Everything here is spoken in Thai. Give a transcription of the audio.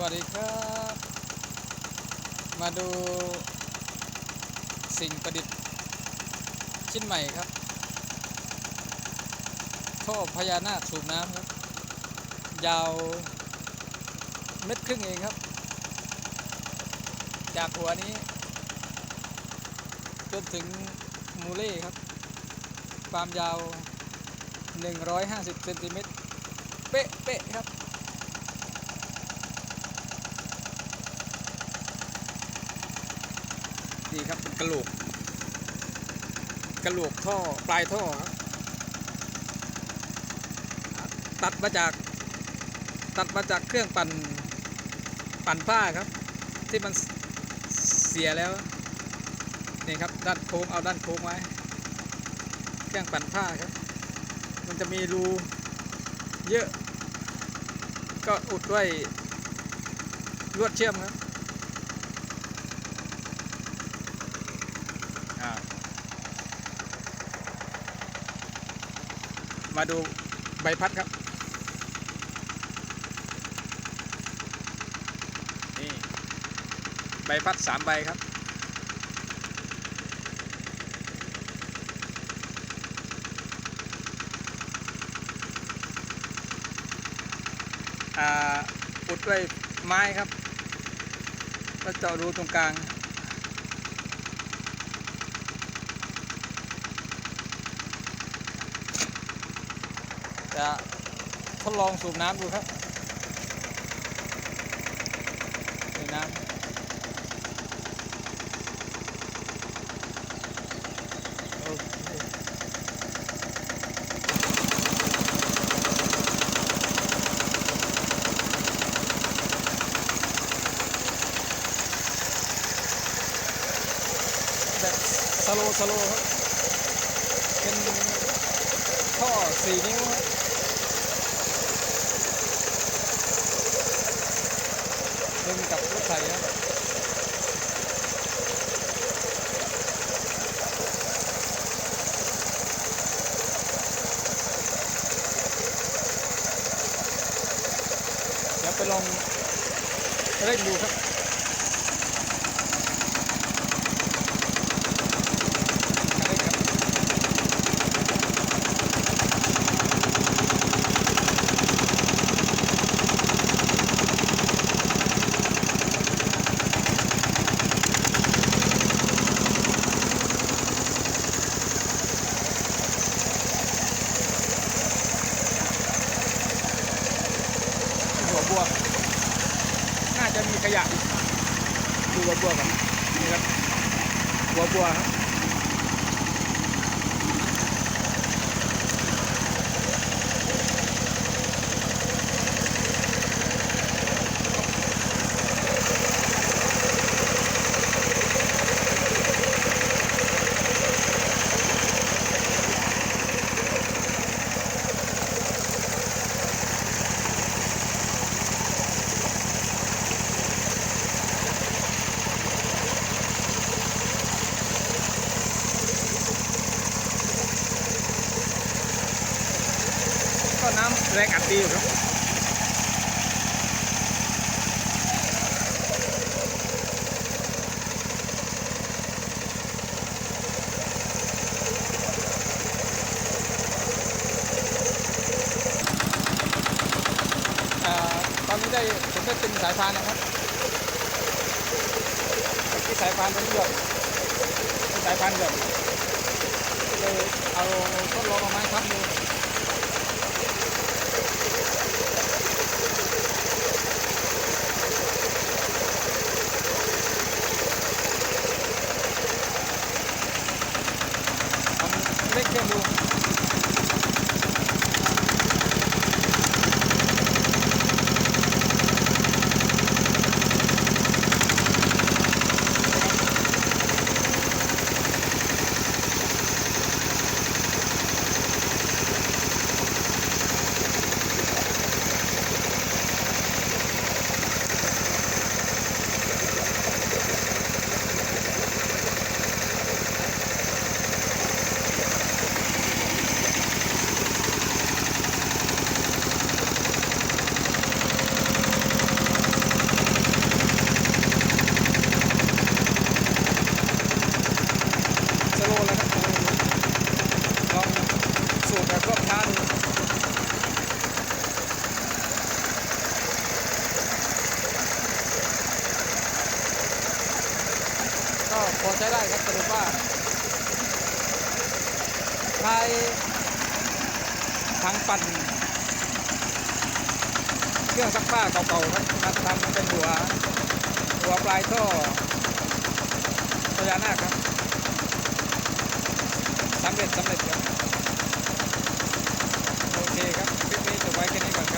วัสดีครับ มาดูสิ่งประดิษฐ์ชิ้นใหม่ครับท่อพญานาคสูบน้ำครับ ยาวเม็ดครึ่งเองครับ จากหัวนี้ จนถึงมูเล่ครับ ความยาว 150เซนติเมตรเป๊ะเป๊ะครับ นี่ครับกระโหลกกระโหลกท่อปลายท่อครับตัดมาจากตัดมาจากเครื่องปั่นปั่นผ้าครับ ที่มันเสียแล้วนี่ครับด้านโค้งเอาด้านโค้งไว้ เครื่องปั่นผ้าครับ มันจะมีรูเยอะ ก็อุดด้วยลวดเชื่อมครับ มาดูใบพัดครับ นี่ ใบพัดสามใบครับอ่าอุดด้วยไม้ครับแล้วเจาะรูตรงกลาง จะทดลองสูบน้ำดูครับนี่น้ำโอเคแบบสโลสโลครับ เป็นท่อสี่นิ้วครับ ดึงกับรถไถครับเดี๋ยวไปลองเล่นดูครับ เร่งครับหัวบัว น่าจะมีขยะอีก วัวบัวกันนี่ครับวัวบัวครับำแรงอัดดีอยู่ครับตอนนี้ได้ผมได้ตึงสายพานนะครับเมื่สายพานเป็นหยดเป็นสายพานหยดก็เลยเอาทดลองเอาไม้ทับดู เอาเล็กเครื่องดู พอใช้ได้ครับสรุปว่าใช้ทางปั่นเครื่องซักผ้าเก่าๆครับมาทำเป็นหัว หัวปลายท่อพญานาคครับสำเร็จสำเร็จครับโอเคครับคลิปนี้จบไว้แค่นี้ก่อน